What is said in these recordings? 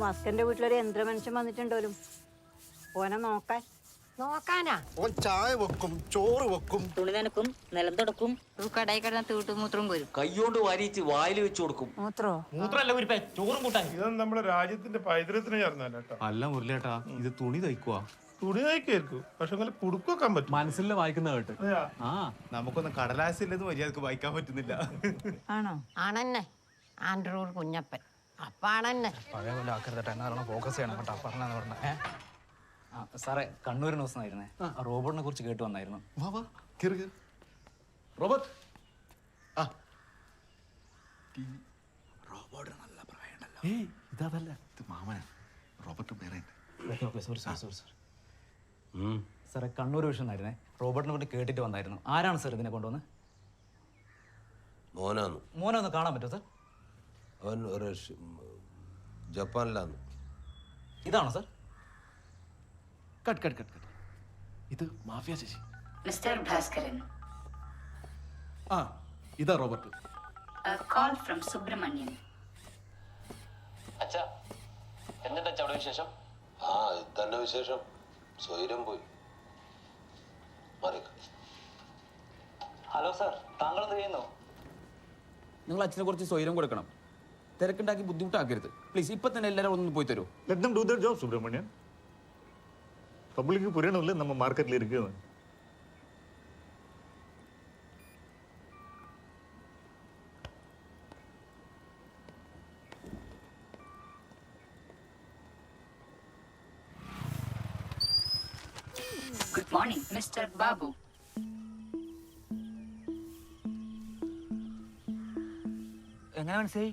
മസ്കന്റെ വീട്ടിലൊരു യന്ത്രമനുഷ്യൻ വന്നിട്ടുണ്ടോലും? ഓനെ നോക്കാൻ. നോക്കാനാ? ഓൻ ചായ വെക്കും ചോറ് വെക്കും. തുണി നനക്കും നിലം തുടക്കും. കടയിൽ കിടന്ന തീട്ടുമൂത്രം വരും കൈകൊണ്ട് വാരിച്ച് വായിൽ വെച്ച് കൊടുക്കും. മൂത്രോ? മൂത്രമല്ല ഒരു ചോറും കൂട്ടാൻ. ഇതൊന്നും നമ്മുടെ രാജ്യത്തിന്റെ പൈതൃകത്തിന് ചേർന്നല്ല കേട്ടോ? അല്ല മുരളിയേട്ടാ ഇത് തുണി തുണി തയ്ക്കായിരിക്കും. പക്ഷെ അങ്ങനെ കുടുക്കൊക്കാൻ പറ്റും. മനസ്സിലെ വായിക്കുന്ന കേട്ട്? ആ. നമുക്കൊന്നും കടലാസില്ലെന്ന് മര്യാദയ്ക്ക് വായിക്കാൻ പറ്റുന്നില്ല. ആണോ? ആണെന്നെ. ആൻഡ്രൂർ കുഞ്ഞപ്പൻ. അപ്പാണെന്നെ പഴയ പോലെ ആക്കരുതട്ടെ ഫോക്കസ് ചെയ്യണം കേട്ടോ. പറഞ്ഞെന്ന് പറഞ്ഞ. ആ സാറേ കണ്ണൂരിന് ദിവസമായിരുന്നേ ആ. റോബോട്ടിനെ കുറിച്ച് കേട്ട് വന്നായിരുന്നു. വാ വാ. കേറ് കേറ്. റോബർട്ട്. ആ. ഏയ് ഇതല്ല ഇത് മാമനാ. റോബർട്ട് പേരെ സോറി സോറി സോറി സോറി സാറേ കണ്ണൂർ വിഷനായിരുന്നേ റോബോട്ടിനെ പറ്റി കേട്ടിട്ട് വന്നായിരുന്നു. ആരാണ് സാർ ഇതിനെ കൊണ്ടുവന്ന്? മോനാന്ന്. മോനെ ഒന്ന് കാണാൻ പറ്റുമോ സാർ? അവൻ റഷ്യ ജപ്പാനിലാന്ന് ഇതാണോ sir? Cut cut cut cut. ഇത് മാഫിയ ചേച്ചി. മിസ്റ്റർ ഭാസ്കരൻ. ആ ഇതാ റോബർട്ട്. Call from Subramanian. അച്ഛാ എന്നിട്ട് അവിടെ വിശേഷം? ആ തന്നെ വിശേഷം. സ്വൈരം പോയി. ഹലോ സാർ താങ്കൾ എന്ത് ചെയ്യുന്നു? നിങ്ങൾ അച്ഛനെ കുറച്ച് സ്വൈരം കൊടുക്കണം. തിരക്കുണ്ടാക്കി ബുദ്ധിമുട്ടാക്കരുത് പ്ലീസ് ഇപ്പൊ തന്നെ എല്ലാവരും ഒന്ന് പോയി തരുമോ let them do their job Subramanian public புரியணும்ல நம்ம மார்க்கெட்ல இருக்குது Good morning, Mr. Babu. എങ്ങനെ മനസ്സിലായി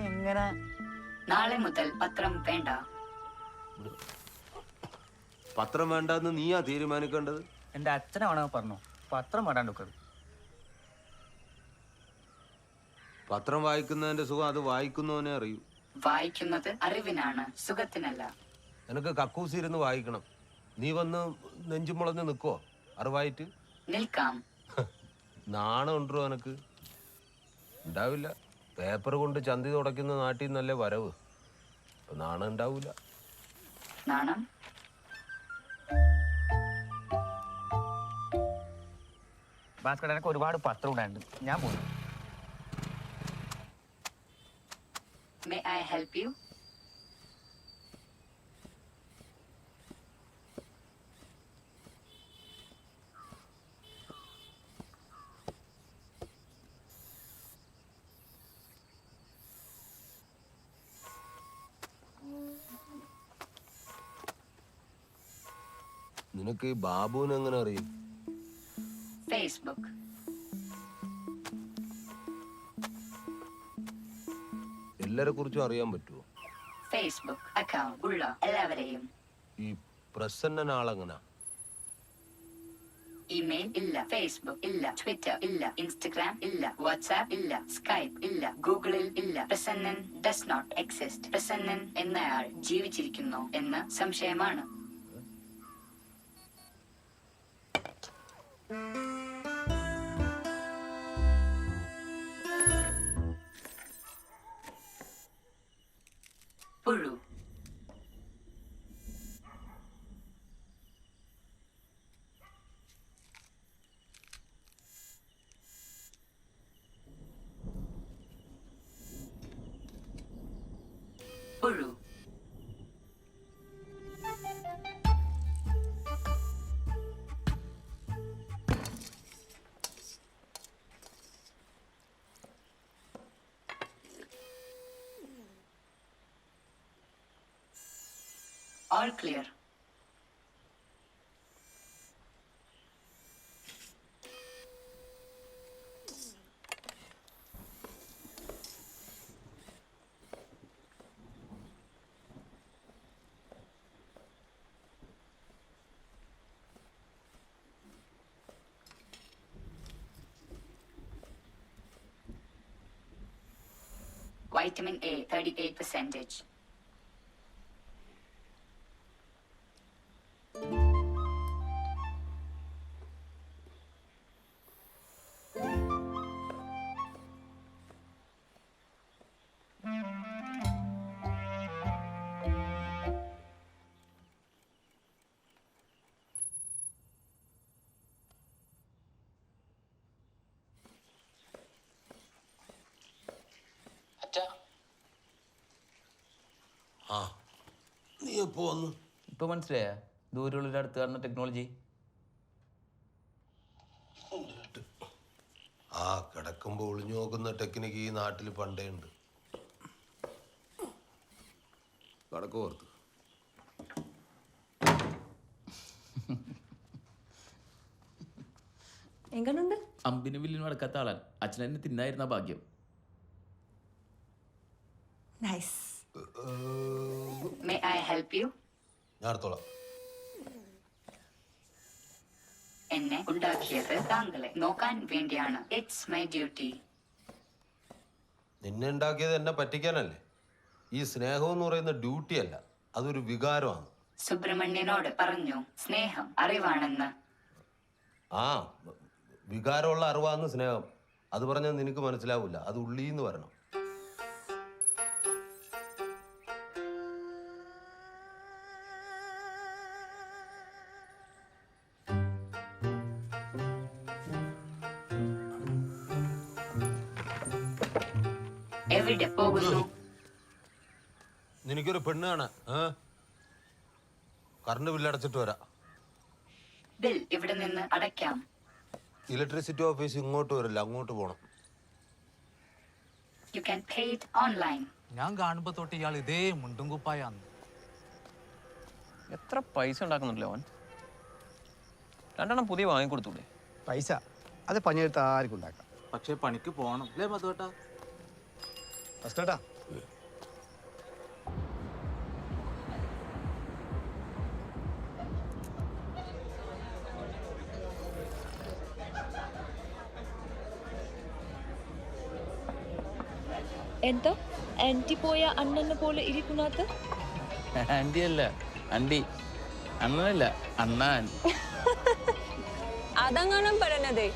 എങ്ങനെ നാളെ മുതൽ പത്രം വേണ്ട. പത്രം വേണ്ടെന്ന് നീയാ തീരുമാനിക്കേണ്ടത്? എന്റെ അച്ഛനാണോ പറഞ്ഞു. പത്രം വേണ്ടാണ്ട് പത്രം വായിക്കുന്നതിന്റെ സുഖം അത് വായിക്കുന്നവനെ അറിയൂ. വായിക്കുന്നത് അറിവിനാണ് സുഖത്തിനല്ല. നിനക്ക് കക്കൂസി ഇരുന്ന് വായിക്കണം. നീ വന്ന് നെഞ്ചും മുളഞ്ഞ് നിൽക്കോ അറിവായിട്ട്? നിൽക്കാം. നാണം ഉണ്ടോ എനക്ക് ഉണ്ടാവില്ല. പേപ്പർ കൊണ്ട് ചന്തി തുടയ്ക്കുന്ന നാട്ടിൽ നല്ല വരവ്? അപ്പൊ നാണം ഉണ്ടാവൂല. നാണം? ഭാസ്കർ എനിക്ക് ഒരുപാട് പത്രം ഉണ്ടായിട്ടുണ്ട്. ഞാൻ പോയി. May ഐ help യു നിനക്ക് ബാബുവിനെ എങ്ങനെ അറിയും? ഫേസ്ബുക്ക് എല്ലാരെ കുറിച്ചും അറിയാൻ പറ്റുമോ ഫേസ്ബുക്ക് അക്കൗണ്ട് ഉള്ള എല്ലാവരെയും. ഈ പ്രസന്ന ആളെങ്ങനാ? ഇമെയിൽ ഇല്ല ഫേസ്ബുക്ക് ഇല്ല ട്വിറ്റർ ഇല്ല ഇൻസ്റ്റഗ്രാം ഇല്ല വാട്സാപ്പ് ഇല്ല സ്കൈപ്പ് ഇല്ല ഗൂഗിളിൽ ഇല്ല. Prasannan does not exist Prasannan എന്നയാൾ ജീവിച്ചിരിക്കുന്നു എന്ന് സംശയമാണ്. പുഴു All clear. Vitamin A, 38 percentage. എപ്പോ വന്നു ഇപ്പൊ മനസ്സിലായ? ദൂരമുള്ള അടുത്ത് കാണുന്ന ടെക്നോളജി ആ കിടക്കുമ്പോ ഒളിഞ്ഞു നോക്കുന്ന ടെക്നിക്ക് ഈ നാട്ടിൽ പണ്ടേ ഉണ്ട്. കടക്ക് എങ്ങനുണ്ട്? വില്ലിനും അടക്കാത്ത ആളാൻ അച്ഛൻ എന്നെ തിന്നായിരുന്ന ഭാഗ്യം. Nice May Help you? ഞാൻ എന്നെ ഉണ്ടാക്കിയത് താങ്കളെ നോക്കാൻ വേണ്ടിയാണ്. ഇറ്റ്സ് മൈ ഡ്യൂട്ടി നിന്നെ ഉണ്ടാക്കിയത് എന്നെ പറ്റിക്കാനല്ലേ? ഈ സ്നേഹം എന്ന് പറയുന്ന ഡ്യൂട്ടി അല്ല അതൊരു വികാരമാണ്. സുബ്രഹ്മണ്യനോട് പറഞ്ഞു സ്നേഹം അറിവാണെന്ന്. ആ വികാരമുള്ള അറിവാന്ന് സ്നേഹം. അത് പറഞ്ഞാൽ നിനക്ക് മനസ്സിലാവില്ല. അത് ഉള്ളിന്ന് വരണം. എവിടെ പോകുന്നു നിനക്കൊരു പെണ്ണാണ് കറണ്ട് ബില്ല് അടച്ചിട്ട് വരാം. ബിൽ ഇവിടെ നിന്ന് അടയ്ക്കാം. ഇലക്ട്രിസിറ്റി ഓഫീസ് ഇങ്ങോട്ട് വരില്ല അങ്ങോട്ട് പോണം. You can pay it online ഞാൻ കാണുമ്പോ തൊട്ട് ഇയാൾ ഇതേ മുണ്ടും കുപ്പായാന്ന് എത്ര പൈസ ഉണ്ടാക്കുന്നുണ്ടല്ലോ അവൻ? രണ്ടെണ്ണം പുതിയ വാങ്ങിക്കൊടുത്തൂടെ? പൈസ അത് പണിയെടുത്ത് ആർക്കും ഉണ്ടാക്കാം. പക്ഷെ പണിക്ക് പോകണം അല്ലേ മധുവേട്ടാ? ഫസ്റ്റേട്ടാ എന്താ? ആന്റി പോയ അണ്ണനെ പോലെ ഇരിക്കുന്നത് ആന്റി അല്ല ആന്റി. അണ്ണനല്ല അണ്ണാൻ. അതങ്ങാനും പറഞ്ഞതേ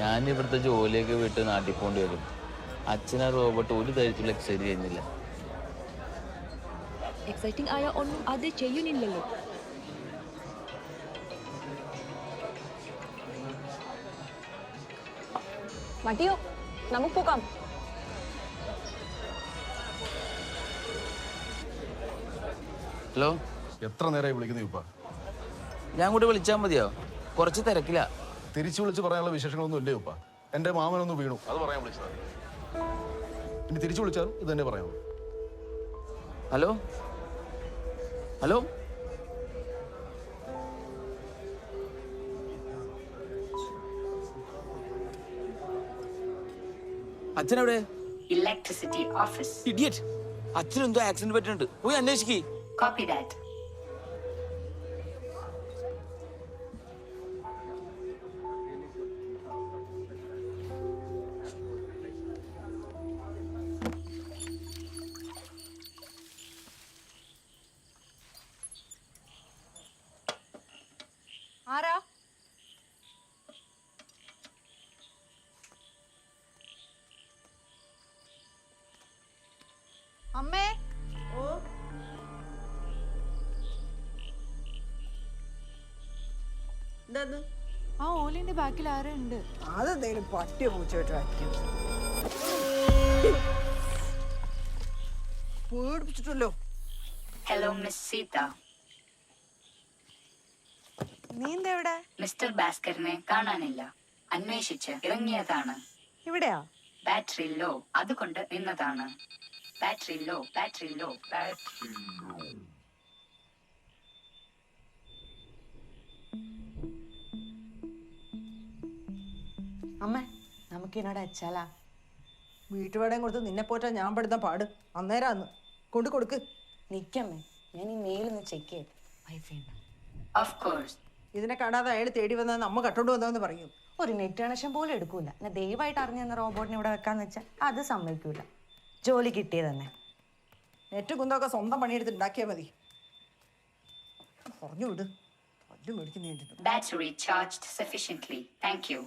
ഞാൻ ഇവിടുത്തെ ജോലിയൊക്കെ വിട്ട് നാട്ടിൽ പോണ്ടി വരും. അച്ഛനാ റോബോട്ട് ഒരു തരത്തിലുള്ള എക്സൈറ്റ് ചെയ്യുന്നില്ല. എക്സൈറ്റിംഗ് ആയ ഒന്നും അത് ചെയ്യുന്നില്ലല്ലോ. മതിയോ? നമുക്ക് പോകാം. ഹലോ? എത്ര നേരമായി വിളിക്കുന്നു ഇപ്പ? ഞാൻ കൂടി വിളിച്ചാൽ മതിയോ? കുറച്ച് തിരക്കില്ല തിരിച്ചു വിളിച്ച് പറയാനുള്ള വിശേഷങ്ങളൊന്നും ഇല്ലേ ഉപ്പ? എന്റെ മാമനൊന്ന് വീണു. അത് പറയാൻ വിളിച്ചതാണ് ഇനി തിരിച്ചു വിളിച്ചാലും ഇത് തന്നെ പറയാം ഹലോ? ഹലോ? അച്ഛനെവിടെ? ഇലക്ട്രിസിറ്റി ഓഫീസ് ഇഡിയറ്റ് അച്ഛനെന്തോ ആക്സിഡന്റ് പറ്റുന്നുണ്ട് പോയി അന്വേഷിക്കേ. കോപ്പി ദാറ്റ് ആ ഓലിന്റെ ബാക്കിൽ ആരോ ഉണ്ട്. അതെന്തെങ്കിലും പട്ടിയോ പൂച്ചോട്ടോ പേടിപ്പിച്ചിട്ടല്ലോ. ഹലോ മിസ് സീത നീ എന്താ ഇവിടെ? മിസ്റ്റർ ഭാസ്കറിനെ കാണാനില്ല. അന്വേഷിച്ച് ഇറങ്ങിയതാണ്. ഇവിടെയാ? ബാറ്ററി ലോ അതുകൊണ്ട് നിന്നതാണ്. Battery low battery low battery അമ്മേ നമുക്ക് എന്നോട് അച്ചാലാ വീട്ടുപാടേം കൊടുത്ത് നിന്നെ പോറ്റാ ഞാൻ പെടുന്ന പാട്. അന്നേരാന്ന്. കൊണ്ട് കൊടുക്ക്. നിക്കമ്മേ ഞാൻ ഈ മെയിൽ ഒന്ന് ചെക്ക് ചെയ്യട്ടെ വൈഫൈ ഇതിനെ കാണാതെ അയാൾ തേടി വന്നാൽ നമ്മ കട്ടോണ്ട് വന്നതെന്ന് പറയും. ഒരു നെറ്റ് കണക്ഷൻ പോലും എടുക്കൂല. ഞാൻ ദയവായിട്ട് അറിഞ്ഞു തന്ന റോബോട്ടിനെ ഇവിടെ വെക്കാന്ന് വെച്ചാൽ അത് സമ്മതിക്കൂല. ജോലി കിട്ടിയത് തന്നെ. നെറ്റ് കുന്തൊക്കെ സ്വന്തം പണിയെടുത്ത് ഉണ്ടാക്കിയാൽ മതി. പറഞ്ഞു വിട് പല്ല് മേടിക്കുന്നതിന്റെ Battery charged sufficiently. Thank you.